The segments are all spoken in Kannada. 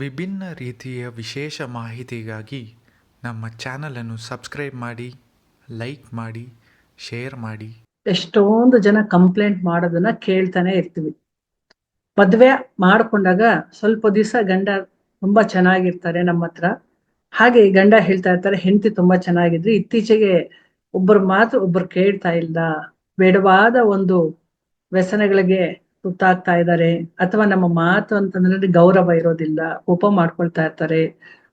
ವಿಭಿನ್ನ ರೀತಿಯ ವಿಶೇಷ ಮಾಹಿತಿಗಾಗಿ ನಮ್ಮ ಚಾನಲನ್ನು ಸಬ್ಸ್ಕ್ರೈಬ್ ಮಾಡಿ, ಲೈಕ್ ಮಾಡಿ, ಶೇರ್ ಮಾಡಿ. ಎಷ್ಟೊಂದು ಜನ ಕಂಪ್ಲೇಂಟ್ ಮಾಡೋದನ್ನ ಕೇಳ್ತಾನೆ ಇರ್ತೀವಿ. ಮದುವೆ ಮಾಡ್ಕೊಂಡಾಗ ಸ್ವಲ್ಪ ದಿವಸ ಗಂಡ ತುಂಬಾ ಚೆನ್ನಾಗಿರ್ತಾರೆ ನಮ್ಮ ಹತ್ರ. ಹಾಗೆ ಗಂಡ ಹೇಳ್ತಾ ಇರ್ತಾರೆ, ಹೆಂಡತಿ ತುಂಬಾ ಚೆನ್ನಾಗಿದ್ರು. ಇತ್ತೀಚೆಗೆ ಒಬ್ಬರು ಮಾತು ಒಬ್ಬರು ಕೇಳ್ತಾ ಇಲ್ಲ. ಬೇಡವಾದ ಒಂದು ವ್ಯಸನಗಳಿಗೆ ತುತ್ತಾಗ್ತಾ ಇದ್ದಾರೆ ಅಥವಾ ನಮ್ಮ ಮಾತು ಅಂತಂದ್ರೆ ಗೌರವ ಇರೋದಿಲ್ಲ, ಕೋಪ ಮಾಡ್ಕೊಳ್ತಾ ಇರ್ತಾರೆ,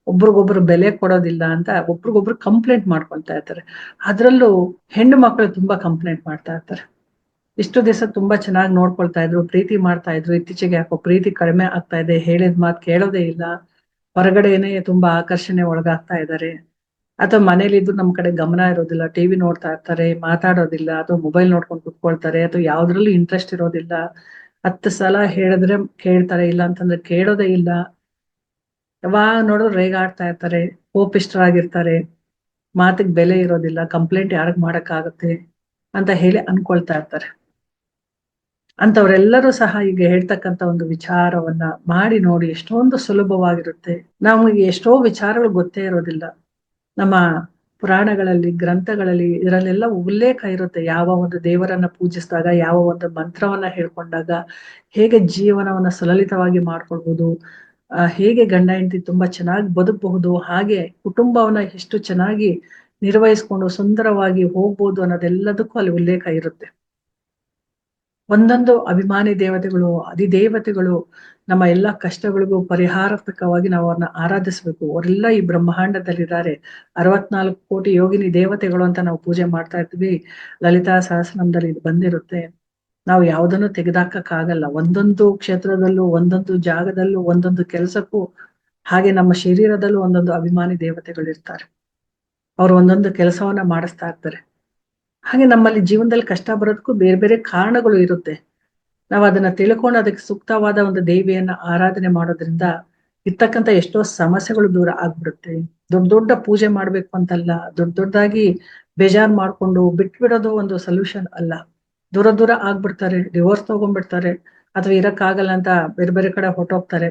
ಒಬ್ರಿಗೊಬ್ರು ಬೆಲೆ ಕೊಡೋದಿಲ್ಲ ಅಂತ ಒಬ್ರಿಗೊಬ್ರು ಕಂಪ್ಲೇಂಟ್ ಮಾಡ್ಕೊಳ್ತಾ ಇರ್ತಾರೆ. ಅದ್ರಲ್ಲೂ ಹೆಣ್ಣು ಮಕ್ಕಳು ತುಂಬಾ ಕಂಪ್ಲೇಂಟ್ ಮಾಡ್ತಾ ಇರ್ತಾರೆ. ಇಷ್ಟು ದಿವಸ ತುಂಬಾ ಚೆನ್ನಾಗಿ ನೋಡ್ಕೊಳ್ತಾ ಇದ್ರು, ಪ್ರೀತಿ ಮಾಡ್ತಾ ಇದ್ರು, ಇತ್ತೀಚೆಗೆ ಯಾಕೋ ಪ್ರೀತಿ ಕಡಿಮೆ ಆಗ್ತಾ ಇದೆ, ಹೇಳಿದ ಮಾತು ಕೇಳೋದೇ ಇಲ್ಲ, ಹೊರಗಡೆನೆ ತುಂಬಾ ಆಕರ್ಷಣೆ ಒಳಗಾಗ್ತಾ ಇದ್ದಾರೆ ಅಥವಾ ಮನೇಲಿದ್ದು ನಮ್ ಕಡೆ ಗಮನ ಇರೋದಿಲ್ಲ. ಟಿವಿ ನೋಡ್ತಾ ಇರ್ತಾರೆ, ಮಾತಾಡೋದಿಲ್ಲ ಅಥವಾ ಮೊಬೈಲ್ ನೋಡ್ಕೊಂಡು ಕುತ್ಕೊಳ್ತಾರೆ ಅಥವಾ ಯಾವ್ದ್ರಲ್ಲೂ ಇಂಟ್ರೆಸ್ಟ್ ಇರೋದಿಲ್ಲ. ಹತ್ತು ಸಲ ಹೇಳಿದ್ರೆ ಕೇಳ್ತಾರೆ, ಇಲ್ಲ ಅಂತಂದ್ರೆ ಕೇಳೋದೇ ಇಲ್ಲ. ಯಾವಾಗ ನೋಡಿದ್ರು ರೇಗಾಡ್ತಾ ಇರ್ತಾರೆ ಕೋಪಿಷ್ಟರಾಗಿರ್ತಾರೆ ಮಾತಿಗೆ ಬೆಲೆ ಇರೋದಿಲ್ಲ ಕಂಪ್ಲೇಂಟ್ ಯಾರಿಗ್ ಮಾಡಕ್ಕಾಗತ್ತೆ ಅಂತ ಹೇಳಿ ಅನ್ಕೊಳ್ತಾ ಇರ್ತಾರೆ. ಅಂತವ್ರೆಲ್ಲರೂ ಸಹ ಈಗ ಹೇಳ್ತಕ್ಕಂತ ಒಂದು ವಿಚಾರವನ್ನ ಮಾಡಿ ನೋಡಿ ಎಷ್ಟೊಂದು ಸುಲಭವಾಗಿರುತ್ತೆ. ನಮಗೆ ಎಷ್ಟೋ ವಿಚಾರಗಳು ಗೊತ್ತೇ ಇರೋದಿಲ್ಲ. ನಮ್ಮ ಪುರಾಣಗಳಲ್ಲಿ, ಗ್ರಂಥಗಳಲ್ಲಿ ಇದರಲ್ಲೆಲ್ಲ ಉಲ್ಲೇಖ ಇರುತ್ತೆ. ಯಾವ ಒಂದು ದೇವರನ್ನ ಪೂಜಿಸಿದಾಗ, ಯಾವ ಒಂದು ಮಂತ್ರವನ್ನ ಹೇಳ್ಕೊಂಡಾಗ, ಹೇಗೆ ಜೀವನವನ್ನ ಸುಲಲಿತವಾಗಿ ಮಾಡ್ಕೊಳ್ಬಹುದು ಹೇಗೆ ಗಂಡ ಹೆಂಡತಿ ತುಂಬಾ ಚೆನ್ನಾಗಿ ಬದುಕಬಹುದು, ಹಾಗೆ ಕುಟುಂಬವನ್ನ ಎಷ್ಟು ಚೆನ್ನಾಗಿ ನಿರ್ವಹಿಸ್ಕೊಂಡು ಸುಂದರವಾಗಿ ಹೋಗ್ಬೋದು ಅನ್ನೋದೆಲ್ಲದಕ್ಕೂ ಅಲ್ಲಿ ಉಲ್ಲೇಖ ಇರುತ್ತೆ. ಒಂದೊಂದು ಅಭಿಮಾನಿ ದೇವತೆಗಳು ಅಧಿದೇವತೆಗಳು ನಮ್ಮ ಎಲ್ಲಾ ಕಷ್ಟಗಳಿಗೂ ಪರಿಹಾರಾತ್ಮಕವಾಗಿ ನಾವು ಅವ್ರನ್ನ ಆರಾಧಿಸ್ಬೇಕು. ಅವರೆಲ್ಲ ಈ ಬ್ರಹ್ಮಾಂಡದಲ್ಲಿದ್ದಾರೆ. ಅರವತ್ನಾಲ್ಕು ಕೋಟಿ ಯೋಗಿನಿ ದೇವತೆಗಳು ಅಂತ ನಾವು ಪೂಜೆ ಮಾಡ್ತಾ ಇರ್ತೀವಿ ಲಲಿತಾ ಸಹಸ್ರನಾಮದಲ್ಲಿ ಇದು ಬಂದಿರುತ್ತೆ. ನಾವು ಯಾವುದನ್ನು ತೆಗೆದಾಕಕ್ಕಾಗಲ್ಲ. ಒಂದೊಂದು ಕ್ಷೇತ್ರದಲ್ಲೂ, ಒಂದೊಂದು ಜಾಗದಲ್ಲೂ, ಒಂದೊಂದು ಕೆಲಸಕ್ಕೂ ಹಾಗೆ ನಮ್ಮ ಶರೀರದಲ್ಲೂ ಒಂದೊಂದು ಅಭಿಮಾನಿ ದೇವತೆಗಳು ಇರ್ತಾರೆ ಅವ್ರು ಒಂದೊಂದು ಕೆಲಸವನ್ನ ಮಾಡಿಸ್ತಾ ಇರ್ತಾರೆ. ಹಾಗೆ ನಮ್ಮಲ್ಲಿ ಜೀವನದಲ್ಲಿ ಕಷ್ಟ ಬರೋದಕ್ಕೂ ಬೇರೆ ಬೇರೆ ಕಾರಣಗಳು ಇರುತ್ತೆ. ನಾವು ಅದನ್ನ ತಿಳ್ಕೊಂಡು ಅದಕ್ಕೆ ಸೂಕ್ತವಾದ ಒಂದು ದೇವಿಯನ್ನ ಆರಾಧನೆ ಮಾಡೋದ್ರಿಂದ ಇರ್ತಕ್ಕಂಥ ಎಷ್ಟೋ ಸಮಸ್ಯೆಗಳು ದೂರ ಆಗ್ಬಿಡುತ್ತೆ. ದೊಡ್ಡ ದೊಡ್ಡ ಪೂಜೆ ಮಾಡ್ಬೇಕು ಅಂತಲ್ಲ, ದೊಡ್ಡ ದೊಡ್ಡದಾಗಿ ಬೇಜಾರ್ ಮಾಡ್ಕೊಂಡು ಬಿಟ್ಬಿಡೋದು ಒಂದು ಸೊಲ್ಯೂಷನ್ ಅಲ್ಲ. ದೂರ ದೂರ ಆಗ್ಬಿಡ್ತಾರೆ ಡಿವೋರ್ಸ್ ತಗೊಂಡ್ಬಿಡ್ತಾರೆ, ಅಥವಾ ಇರಕ್ಕಾಗಲ್ಲ ಅಂತ ಬೇರೆ ಬೇರೆ ಕಡೆ ಹೊಟ್ಟೋಗ್ತಾರೆ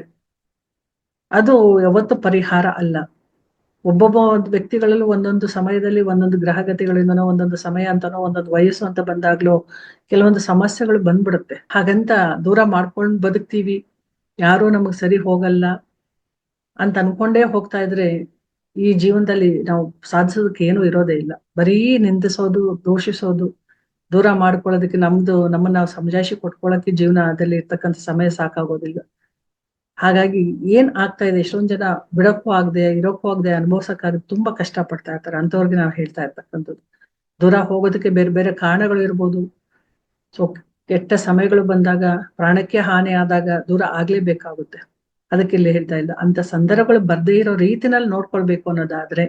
ಅದು ಯಾವತ್ತು ಪರಿಹಾರ ಅಲ್ಲ. ಒಬ್ಬೊಬ್ಬ ವ್ಯಕ್ತಿಗಳಲ್ಲೂ ಒಂದೊಂದು ಸಮಯದಲ್ಲಿ ಒಂದೊಂದು ಗ್ರಹಗತಿಗಳಿಂದನೋ, ಒಂದೊಂದು ಸಮಯ ಅಂತನೋ, ಒಂದೊಂದು ವಯಸ್ಸು ಅಂತ ಬಂದಾಗ್ಲೂ ಕೆಲವೊಂದು ಸಮಸ್ಯೆಗಳು ಬಂದ್ಬಿಡುತ್ತೆ. ಹಾಗಂತ ದೂರ ಮಾಡ್ಕೊಂಡು ಬದುಕ್ತೀವಿ. ಯಾರೂ ನಮಗ್ ಸರಿ ಹೋಗಲ್ಲ ಅಂತ ಅನ್ಕೊಂಡೇ ಹೋಗ್ತಾ ಇದ್ರೆ ಈ ಜೀವನದಲ್ಲಿ ನಾವು ಸಾಧಿಸೋದಕ್ಕೆ ಏನು ಇರೋದೇ ಇಲ್ಲ. ಬರೀ ನಿಂದಿಸೋದು, ದೂಷಿಸೋದು, ದೂರ ಮಾಡ್ಕೊಳ್ಳೋದಕ್ಕೆ ನಮ್ದು, ನಮ್ಮನ್ನ ನಾವು ಸಮಜಾಯಿಷಿ ಕೊಟ್ಕೊಳ್ಳೋಕೆ ಜೀವನದಲ್ಲಿ ಇರ್ತಕ್ಕಂಥ ಸಮಯ ಸಾಕಾಗೋದಿಲ್ಲ. ಹಾಗಾಗಿ ಏನ್ ಆಗ್ತಾ ಇದೆ, ಎಷ್ಟೊಂದ್ ಜನ ಬಿಡಕ್ಕೂ ಆಗದೆ, ಇರೋಕ್ಕೂ ಆಗದೆ ಅನುಭವ್ಸಕ್ಕಾಗದೆ ತುಂಬಾ ಕಷ್ಟ ಪಡ್ತಾ ಇರ್ತಾರೆ. ಅಂತವ್ರಿಗೆ ನಾವು ಹೇಳ್ತಾ ಇರ್ತಕ್ಕಂಥದ್ದು. ದೂರ ಹೋಗೋದಕ್ಕೆ ಬೇರೆ ಬೇರೆ ಕಾರಣಗಳು ಇರ್ಬೋದು. ಸೊ ಕೆಟ್ಟ ಸಮಯಗಳು ಬಂದಾಗ, ಪ್ರಾಣಕ್ಕೆ ಹಾನಿ ಆದಾಗ ದೂರ ಆಗ್ಲೇಬೇಕಾಗುತ್ತೆ. ಅದಕ್ಕೆ ಇಲ್ಲಿ ಹೇಳ್ತಾ ಇಲ್ಲ. ಅಂತ ಸಂದರ್ಭಗಳು ಬರ್ದೇ ಇರೋ ರೀತಿನಲ್ಲಿ ನೋಡ್ಕೊಳ್ಬೇಕು ಅನ್ನೋದಾದ್ರೆ,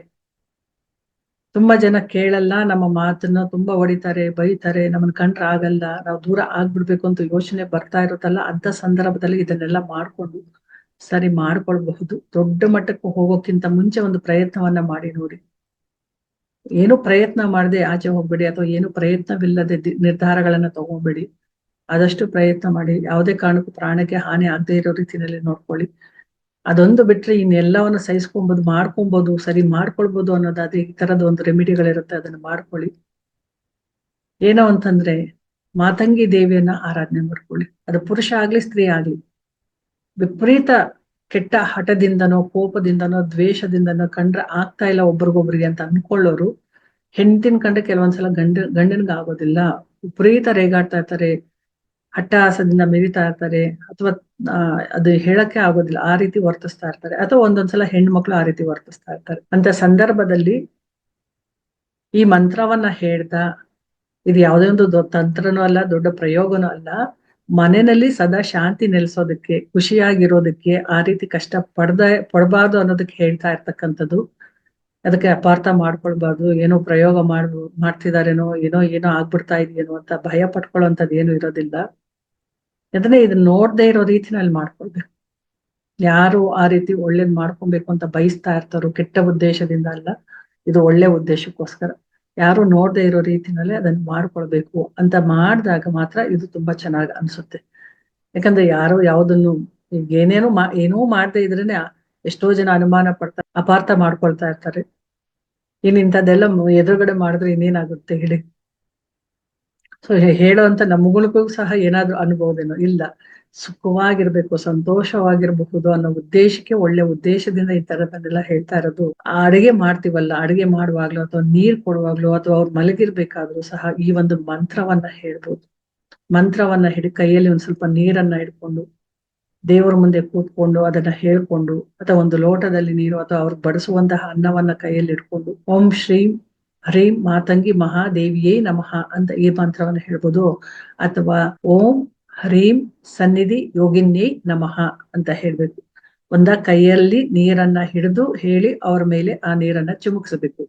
ತುಂಬಾ ಜನ ಕೇಳಲ್ಲ, ನಮ್ಮ ಮಾತನ್ನ ತುಂಬಾ ಹೊಡಿತಾರೆ, ಬೈತಾರೆ, ನಮ್ಮನ್ನ ಕಂಡ್ರ ಆಗಲ್ಲ, ನಾವು ದೂರ ಆಗ್ಬಿಡ್ಬೇಕು ಅಂತ ಯೋಚನೆ ಬರ್ತಾ ಇರುತ್ತಲ್ಲ, ಅಂತ ಸಂದರ್ಭದಲ್ಲಿ ಇದನ್ನೆಲ್ಲ ಮಾಡ್ಕೊಂಡು ಸರಿ ಮಾಡ್ಕೊಳ್ಬಹುದು. ದೊಡ್ಡ ಮಟ್ಟಕ್ಕೂ ಹೋಗೋಕ್ಕಿಂತ ಮುಂಚೆ ಒಂದು ಪ್ರಯತ್ನವನ್ನ ಮಾಡಿ ನೋಡಿ. ಏನು ಪ್ರಯತ್ನ ಮಾಡದೆ ಆಚೆ ಹೋಗ್ಬೇಡಿ ಅಥವಾ ಏನು ಪ್ರಯತ್ನವಿಲ್ಲದೆ ನಿರ್ಧಾರಗಳನ್ನ ತಗೋಬೇಡಿ. ಆದಷ್ಟು ಪ್ರಯತ್ನ ಮಾಡಿ. ಯಾವುದೇ ಕಾರಣಕ್ಕೂ ಪ್ರಾಣಕ್ಕೆ ಹಾನಿ ಆಗದೆ ಇರೋ ರೀತಿಯಲ್ಲಿ ನೋಡ್ಕೊಳ್ಳಿ. ಅದೊಂದು ಬಿಟ್ರೆ ಇನ್ನೆಲ್ಲವನ್ನು ಸಹಿಸ್ಕೊಬೋದು ಮಾಡ್ಕೊಬೋದು ಸರಿ ಮಾಡ್ಕೊಳ್ಬೋದು ಅನ್ನೋದಾದ್ರೆ ಈ ತರದ ಒಂದು ರೆಮಿಡಿಗಳಿರುತ್ತೆ, ಅದನ್ನ ಮಾಡ್ಕೊಳ್ಳಿ. ಏನೋ ಅಂತಂದ್ರೆ, ಮಾತಂಗಿ ದೇವಿಯನ್ನ ಆರಾಧನೆ ಮಾಡ್ಕೊಳ್ಳಿ. ಅದು ಪುರುಷ ಆಗ್ಲಿ, ಸ್ತ್ರೀ ಆಗ್ಲಿ. ವಿಪರೀತ ಕೆಟ್ಟ ಹಠದಿಂದನೋ, ಕೋಪದಿಂದನೋ, ದ್ವೇಷದಿಂದನೋ ಕಂಡ್ರೆ ಆಗ್ತಾ ಇಲ್ಲ ಒಬ್ರಿಗೊಬ್ರಿಗೆ ಅಂತ ಅನ್ಕೊಳ್ಳೋರು. ಹೆಂಡತಿನ ಕಂಡ್ರೆ ಕೆಲವೊಂದ್ಸಲ ಗಂಡ, ಗಂಡನ್ಗ ಆಗೋದಿಲ್ಲ. ವಿಪರೀತ ರೇಗಾಡ್ತಾ ಇರ್ತಾರೆ ಹಟ್ಟಹಾಸದಿಂದ ಮೆರಿತಾ ಇರ್ತಾರೆ, ಅಥವಾ ಅದು ಹೇಳಕ್ಕೆ ಆಗೋದಿಲ್ಲ. ಆ ರೀತಿ ವರ್ತಿಸ್ತಾ ಇರ್ತಾರೆ. ಅಥವಾ ಒಂದೊಂದ್ಸಲ ಹೆಣ್ಮಕ್ಳು ಆ ರೀತಿ ವರ್ತಿಸ್ತಾ ಇರ್ತಾರೆ. ಅಂತ ಸಂದರ್ಭದಲ್ಲಿ ಈ ಮಂತ್ರವನ್ನ ಹೇಳ್ತಾ, ಇದು ಯಾವುದೇ ಒಂದು ತಂತ್ರನೂ ಅಲ್ಲ, ದೊಡ್ಡ ಪ್ರಯೋಗನೂ ಅಲ್ಲ. ಮನೆಯಲ್ಲಿ ಸದಾ ಶಾಂತಿ ನೆಲೆಸೋದಕ್ಕೆ, ಖುಷಿಯಾಗಿರೋದಕ್ಕೆ, ಆ ರೀತಿ ಕಷ್ಟ ಪಡ್ದ, ಪಡಬಾರ್ದು ಅನ್ನೋದಕ್ಕೆ ಹೇಳ್ತಾ ಇರ್ತಕ್ಕಂಥದ್ದು. ಅದಕ್ಕೆ ಅಪಾರ್ಥ ಮಾಡ್ಕೊಳ್ಬಾರ್ದು. ಏನೋ ಪ್ರಯೋಗ ಮಾಡ್, ಮಾಡ್ತಿದಾರೇನೋ, ಏನೋ ಏನೋ ಆಗ್ಬಿಡ್ತಾ ಇದೆಯೇನೋ ಅಂತ ಭಯ ಪಟ್ಕೊಳ್ಳೋಂಥದ್ದು ಏನು ಇರೋದಿಲ್ಲ. ಅದನ್ನೇ ಇದನ್ನ ನೋಡದೆ ಇರೋ ರೀತಿನಲ್ಲಿ ಮಾಡ್ಕೊಳ್ಬೇಕು. ಯಾರು ಆ ರೀತಿ ಒಳ್ಳೇದ್ ಮಾಡ್ಕೊಬೇಕು ಅಂತ ಬಯಸ್ತಾ ಇರ್ತಾರೋ ಕೆಟ್ಟ ಉದ್ದೇಶದಿಂದ ಅಲ್ಲ, ಇದು ಒಳ್ಳೆ ಉದ್ದೇಶಕ್ಕೋಸ್ಕರ. ಯಾರು ನೋಡದೆ ಇರೋ ರೀತಿನಲ್ಲಿ ಅದನ್ನ ಮಾಡ್ಕೊಳ್ಬೇಕು ಅಂತ ಮಾಡಿದಾಗ ಮಾತ್ರ ಇದು ತುಂಬಾ ಚೆನ್ನಾಗಿ ಅನ್ಸುತ್ತೆ. ಯಾಕಂದ್ರೆ ಯಾರು ಯಾವ್ದನ್ನು ಏನೇನು ಮಾ, ಏನೂ ಮಾಡದೆ ಇದ್ರೇನೆ ಎಷ್ಟೋ ಜನ ಅನುಮಾನ ಪಡ್ತಾ, ಅಪಾರ್ಥ ಮಾಡ್ಕೊಳ್ತಾ ಇರ್ತಾರೆ. ಇನ್ ಇಂಥದ್ದೆಲ್ಲ ಎದುರುಗಡೆ ಮಾಡಿದ್ರೆ ಇನ್ನೇನಾಗುತ್ತೆ ಹೇಳಿ. ಸೊ ಹೇಳುವಂತ ನಮ್ಗಳಿಗೂ ಸಹ ಏನಾದ್ರೂ ಅನ್ಬೋದೇನೋ ಇಲ್ಲ. ಸುಖವಾಗಿರ್ಬೇಕು, ಸಂತೋಷವಾಗಿರ್ಬಹುದು ಅನ್ನೋ ಉದ್ದೇಶಕ್ಕೆ, ಒಳ್ಳೆ ಉದ್ದೇಶದಿಂದ ಈ ತರದನ್ನೆಲ್ಲ ಹೇಳ್ತಾ ಇರೋದು. ಆ ಅಡಿಗೆ ಮಾಡ್ತೀವಲ್ಲ, ಅಡಿಗೆ ಮಾಡುವಾಗ್ಲೂ ಅಥವಾ ನೀರ್ ಕೊಡುವಾಗ್ಲೂ ಅಥವಾ ಅವ್ರು ಮಲಗಿರ್ಬೇಕಾದ್ರೂ ಸಹ ಈ ಒಂದು ಮಂತ್ರವನ್ನ ಹೇಳ್ಬೋದು. ಮಂತ್ರವನ್ನ ಹಿಡಿ ಕೈಯಲ್ಲಿ ಒಂದ್ ಸ್ವಲ್ಪ ನೀರನ್ನ ಹಿಡ್ಕೊಂಡು, ದೇವರ ಮುಂದೆ ಕೂತ್ಕೊಂಡು, ಅದನ್ನ ಹೇಳ್ಕೊಂಡು, ಅಥವಾ ಒಂದು ಲೋಟದಲ್ಲಿ ನೀರು ಅಥವಾ ಅವ್ರಿಗೆ ಬಡಿಸುವಂತಹ ಅನ್ನವನ್ನ ಕೈಯಲ್ಲಿ ಇಟ್ಕೊಂಡು ಓಂ ಶ್ರೀಂ ಹ್ರೀಂ ಮಾತಂಗಿ ಮಹಾದೇವಿಯೇ ನಮಃ ಅಂತ ಈ ಮಂತ್ರವನ್ನ ಹೇಳ್ಬೋದು. ಅಥವಾ ಓಂ ಹ್ರೀಂ ಸನ್ನಿಧಿ ಯೋಗಿನ್ಯೈ ನಮಃ ಅಂತ ಹೇಳ್ಬೇಕು. ಒಂದ ಕೈಯಲ್ಲಿ ನೀರನ್ನ ಹಿಡಿದು ಹೇಳಿ ಅವ್ರ ಮೇಲೆ ಆ ನೀರನ್ನ ಚಿಮುಕ್ಸಬೇಕು.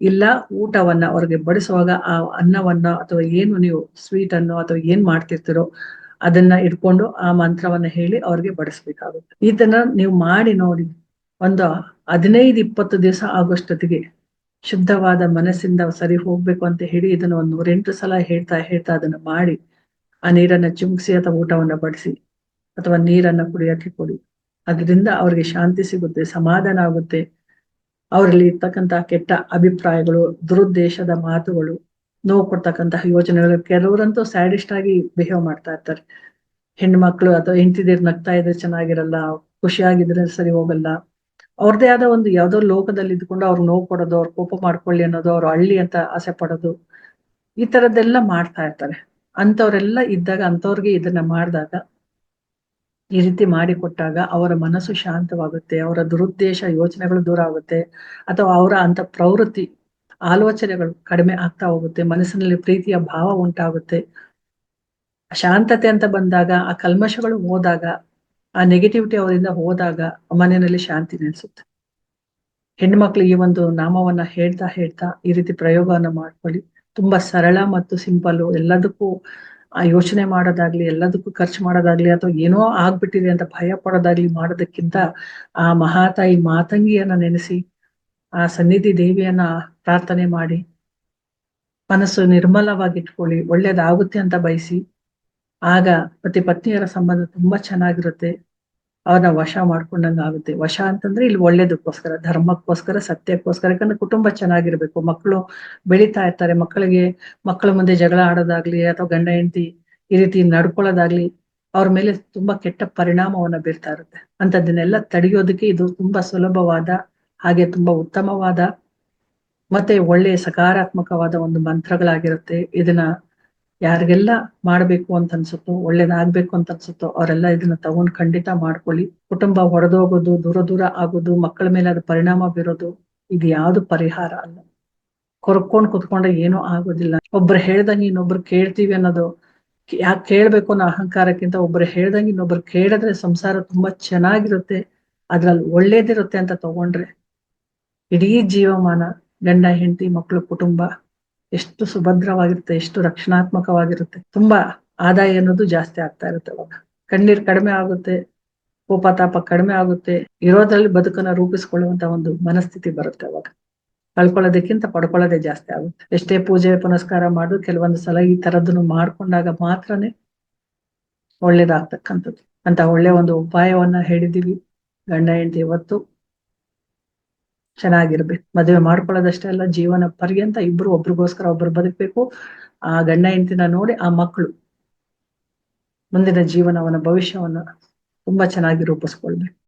ಇಲ್ಲ ಊಟವನ್ನ ಅವ್ರಿಗೆ ಬಡಿಸುವಾಗ ಆ ಅನ್ನವನ್ನ ಅಥವಾ ಏನು ನೀವು ಸ್ವೀಟ್ ಅನ್ನು ಅಥವಾ ಏನ್ ಮಾಡ್ತಿರ್ತೀರೋ ಅದನ್ನ ಇಟ್ಕೊಂಡು ಆ ಮಂತ್ರವನ್ನ ಹೇಳಿ ಅವ್ರಿಗೆ ಬಡಿಸ್ಬೇಕಾಗುತ್ತೆ. ಇದನ್ನ ನೀವು ಮಾಡಿ ನೋಡಿ. ಒಂದು ಹದಿನೈದು ಇಪ್ಪತ್ತು ದಿವಸ ಆಗೋಷ್ಟೊತ್ತಿಗೆ ಶುದ್ಧವಾದ ಮನಸ್ಸಿಂದ ಸರಿ ಹೋಗ್ಬೇಕು ಅಂತ ಹೇಳಿ ಇದನ್ನ ಒಂದು ನೂರೆಂಟು ಸಲ ಹೇಳ್ತಾ ಹೇಳ್ತಾ ಅದನ್ನ ಮಾಡಿ ಆ ನೀರನ್ನ ಚಿಮುಕ್ಸಿ ಅಥವಾ ಊಟವನ್ನ ಬಡಿಸಿ ಅಥವಾ ನೀರನ್ನ ಕುಡಿಯಕ್ಕೆ ಕೊಡಿ. ಅದರಿಂದ ಅವ್ರಿಗೆ ಶಾಂತಿ ಸಿಗುತ್ತೆ, ಸಮಾಧಾನ ಆಗುತ್ತೆ. ಅವರಲ್ಲಿ ಇರ್ತಕ್ಕಂತಹ ಕೆಟ್ಟ ಅಭಿಪ್ರಾಯಗಳು, ದುರುದ್ದೇಶದ ಮಾತುಗಳು, ನೋವು ಕೊಡ್ತಕ್ಕಂತಹ ಯೋಚನೆಗಳು, ಕೆಲವರಂತೂ ಸ್ಯಾಡಿಸ್ಟ್ ಆಗಿ ಬಿಹೇವ್ ಮಾಡ್ತಾ ಇರ್ತಾರೆ. ಹೆಣ್ಮಕ್ಳು ಅಥವಾ ಹೆಂಡತಿದಿರ್ ನಗ್ತಾ ಇದ್ರೆ ಚೆನ್ನಾಗಿರಲ್ಲ, ಖುಷಿಯಾಗಿದ್ರೆ ಸರಿ ಹೋಗಲ್ಲ. ಅವ್ರದೇ ಆದ ಒಂದು ಯಾವ್ದೋ ಲೋಕದಲ್ಲಿ ಇದ್ಕೊಂಡು ಅವ್ರು ನೋವು ಕೊಡೋದು, ಅವ್ರ ಕೋಪ ಮಾಡ್ಕೊಳ್ಳಿ ಅನ್ನೋದು ಅವ್ರು ಹಳ್ಳಿ ಅಂತ ಆಸೆ ಪಡೋದು, ಈ ತರದ್ದೆಲ್ಲ ಮಾಡ್ತಾ ಇರ್ತಾರೆ. ಅಂತವ್ರೆಲ್ಲ ಇದ್ದಾಗ ಅಂತವ್ರಿಗೆ ಇದನ್ನ ಮಾಡಿದಾಗ, ಈ ರೀತಿ ಮಾಡಿಕೊಟ್ಟಾಗ ಅವರ ಮನಸ್ಸು ಶಾಂತವಾಗುತ್ತೆ, ಅವರ ದುರುದ್ದೇಶ, ಯೋಚನೆಗಳು ದೂರ ಆಗುತ್ತೆ, ಅಥವಾ ಅವರ ಅಂತ ಪ್ರವೃತ್ತಿ, ಆಲೋಚನೆಗಳು ಕಡಿಮೆ ಆಗ್ತಾ ಹೋಗುತ್ತೆ, ಮನಸ್ಸಿನಲ್ಲಿ ಪ್ರೀತಿಯ ಭಾವ ಉಂಟಾಗುತ್ತೆ. ಶಾಂತತೆ ಅಂತ ಬಂದಾಗ, ಆ ಕಲ್ಮಶಗಳು ಹೋದಾಗ, ಆ ನೆಗೆಟಿವಿಟಿ ಅವರಿಂದ ಹೋದಾಗ, ಮನೆಯಲ್ಲಿ ಶಾಂತಿ ನೆಲೆಸುತ್ತೆ. ಹೆಣ್ಮಕ್ಳು ಈ ಒಂದು ನಾಮವನ್ನ ಹೇಳ್ತಾ ಹೇಳ್ತಾ ಈ ರೀತಿ ಪ್ರಯೋಗವನ್ನು ಮಾಡ್ಕೊಳ್ಳಿ. ತುಂಬಾ ಸರಳ ಮತ್ತು ಸಿಂಪಲ್ ಎಲ್ಲದಕ್ಕೂ, ಆ ಯೋಚನೆ ಮಾಡೋದಾಗ್ಲಿ, ಎಲ್ಲದಕ್ಕೂ ಖರ್ಚು ಮಾಡೋದಾಗ್ಲಿ ಅಥವಾ ಏನೋ ಆಗ್ಬಿಟ್ಟಿದೆ ಅಂತ ಭಯ ಪಡೋದಾಗ್ಲಿ ಮಾಡೋದಕ್ಕಿಂತ, ಆ ಮಹಾತಾಯಿ ಮಾತಂಗಿಯನ್ನ ನೆನೆಸಿ, ಆ ಸನ್ನಿಧಿ ದೇವಿಯನ್ನ ಪ್ರಾರ್ಥನೆ ಮಾಡಿ, ಮನಸ್ಸು ನಿರ್ಮಲವಾಗಿಟ್ಕೊಳ್ಳಿ, ಒಳ್ಳೇದಾಗುತ್ತೆ ಅಂತ ಬಯಸಿ, ಆಗ ಪತಿ ಪತ್ನಿಯರ ಸಂಬಂಧ ತುಂಬಾ ಚೆನ್ನಾಗಿರುತ್ತೆ. ಅವ್ರನ್ನ ವಶ ಮಾಡ್ಕೊಂಡಂಗ ಆಗುತ್ತೆ. ವಶ ಅಂತಂದ್ರೆ ಇಲ್ಲಿ ಒಳ್ಳೇದಕ್ಕೋಸ್ಕರ, ಧರ್ಮಕ್ಕೋಸ್ಕರ, ಸತ್ಯಕ್ಕೋಸ್ಕರ, ಯಾಕಂದ್ರೆ ಕುಟುಂಬ ಚೆನ್ನಾಗಿರ್ಬೇಕು. ಮಕ್ಕಳು ಬೆಳಿತಾ ಇರ್ತಾರೆ. ಮಕ್ಕಳಿಗೆ, ಮಕ್ಕಳ ಮುಂದೆ ಜಗಳ ಆಡೋದಾಗ್ಲಿ ಅಥವಾ ಗಂಡ, ಹೆಂಡತಿ ಈ ರೀತಿ ನಡ್ಕೊಳ್ಳೋದಾಗ್ಲಿ ಅವ್ರ ಮೇಲೆ ತುಂಬಾ ಕೆಟ್ಟ ಪರಿಣಾಮವನ್ನ ಬೀರ್ತಾ ಇರುತ್ತೆ. ಅಂತದನ್ನೆಲ್ಲ ತಡೆಯೋದಕ್ಕೆ ಇದು ತುಂಬಾ ಸುಲಭವಾದ, ಹಾಗೆ ತುಂಬಾ ಉತ್ತಮವಾದ ಮತ್ತೆ ಒಳ್ಳೆಯ ಸಕಾರಾತ್ಮಕವಾದ ಒಂದು ಮಂತ್ರಗಳಾಗಿರುತ್ತೆ. ಇದನ್ನ ಯಾರಿಗೆಲ್ಲ ಮಾಡ್ಬೇಕು ಅಂತ ಅನ್ಸುತ್ತೋ, ಒಳ್ಳೇದಾಗ್ಬೇಕು ಅಂತ ಅನ್ಸುತ್ತೋ, ಅವರೆಲ್ಲ ಇದನ್ನ ತಗೊಂಡ್ ಖಂಡಿತ ಮಾಡ್ಕೊಳ್ಳಿ. ಕುಟುಂಬ ಹೊಡೆದೋಗೋದು ದೂರ ದೂರ ಆಗೋದು, ಮಕ್ಕಳ ಮೇಲೆ ಅದು ಪರಿಣಾಮ ಬೀರೋದು, ಇದು ಯಾವ್ದು ಪರಿಹಾರ ಅಲ್ಲ. ಕೊರ್ಕೊಂಡ್ ಕುತ್ಕೊಂಡ್ರೆ ಏನೂ ಆಗೋದಿಲ್ಲ. ಒಬ್ರು ಹೇಳ್ದಂಗೆ ಇನ್ನೊಬ್ರು ಕೇಳ್ತೀವಿ ಅನ್ನೋದು, ಯಾಕೆ ಕೇಳ್ಬೇಕು ಅನ್ನೋ ಅಹಂಕಾರಕ್ಕಿಂತ ಒಬ್ರು ಹೇಳ್ದಂಗೆ ಇನ್ನೊಬ್ರು ಕೇಳಿದ್ರೆ ಸಂಸಾರ ತುಂಬಾ ಚೆನ್ನಾಗಿರುತ್ತೆ, ಅದ್ರಲ್ಲಿ ಒಳ್ಳೇದಿರುತ್ತೆ ಅಂತ ತಗೊಂಡ್ರೆ, ಇಡೀ ಜೀವಮಾನ ಗಂಡ, ಹೆಂಡತಿ ಮಕ್ಕಳು ಕುಟುಂಬ ಎಷ್ಟು ಸುಭದ್ರವಾಗಿರುತ್ತೆ, ಎಷ್ಟು ರಕ್ಷಣಾತ್ಮಕವಾಗಿರುತ್ತೆ, ತುಂಬಾ ಆದಾಯ ಅನ್ನೋದು ಜಾಸ್ತಿ ಆಗ್ತಾ ಇರುತ್ತೆ ಅವಾಗ. ಕಣ್ಣೀರ್ ಕಡಿಮೆ ಆಗುತ್ತೆ ಕೋಪ ತಾಪ ಕಡಿಮೆ ಆಗುತ್ತೆ, ಇರೋದ್ರಲ್ಲಿ ಬದುಕನ್ನ ರೂಪಿಸ್ಕೊಳ್ಳುವಂತ ಒಂದು ಮನಸ್ಥಿತಿ ಬರುತ್ತೆ ಅವಾಗ. ಕಳ್ಕೊಳ್ಳೋದಕ್ಕಿಂತ ಪಡ್ಕೊಳ್ಳೋದೇ ಜಾಸ್ತಿ ಆಗುತ್ತೆ. ಎಷ್ಟೇ ಪೂಜೆ ಪುನಸ್ಕಾರ ಮಾಡು, ಕೆಲವೊಂದು ಸಲ ಈ ತರದನ್ನು ಮಾಡ್ಕೊಂಡಾಗ ಮಾತ್ರನೇ ಒಳ್ಳೇದಾಗ್ತಕ್ಕಂಥದ್ದು. ಅಂತ ಒಳ್ಳೆ ಒಂದು ಉಪಾಯವನ್ನ ಹೇಳಿದೀವಿ ಗಂಡ, ಹೆಂಡತಿ, ಇವತ್ತು ಚೆನ್ನಾಗಿರ್ಬೇಕು. ಮದುವೆ ಮಾಡ್ಕೊಳ್ಳೋದಷ್ಟೇ ಅಲ್ಲ, ಜೀವನ ಪರ್ಯಂತ ಇಬ್ರು ಒಬ್ರಿಗೋಸ್ಕರ ಒಬ್ರು ಬದುಕ್ಬೇಕು. ಆ ಗಂಡ ಹೆಂಡತಿನ ನೋಡಿ ಆ ಮಕ್ಕಳು ಮುಂದಿನ ಜೀವನವನ್ನ, ಭವಿಷ್ಯವನ್ನ ತುಂಬಾ ಚೆನ್ನಾಗಿ ರೂಪಿಸ್ಕೊಳ್ಬೇಕು.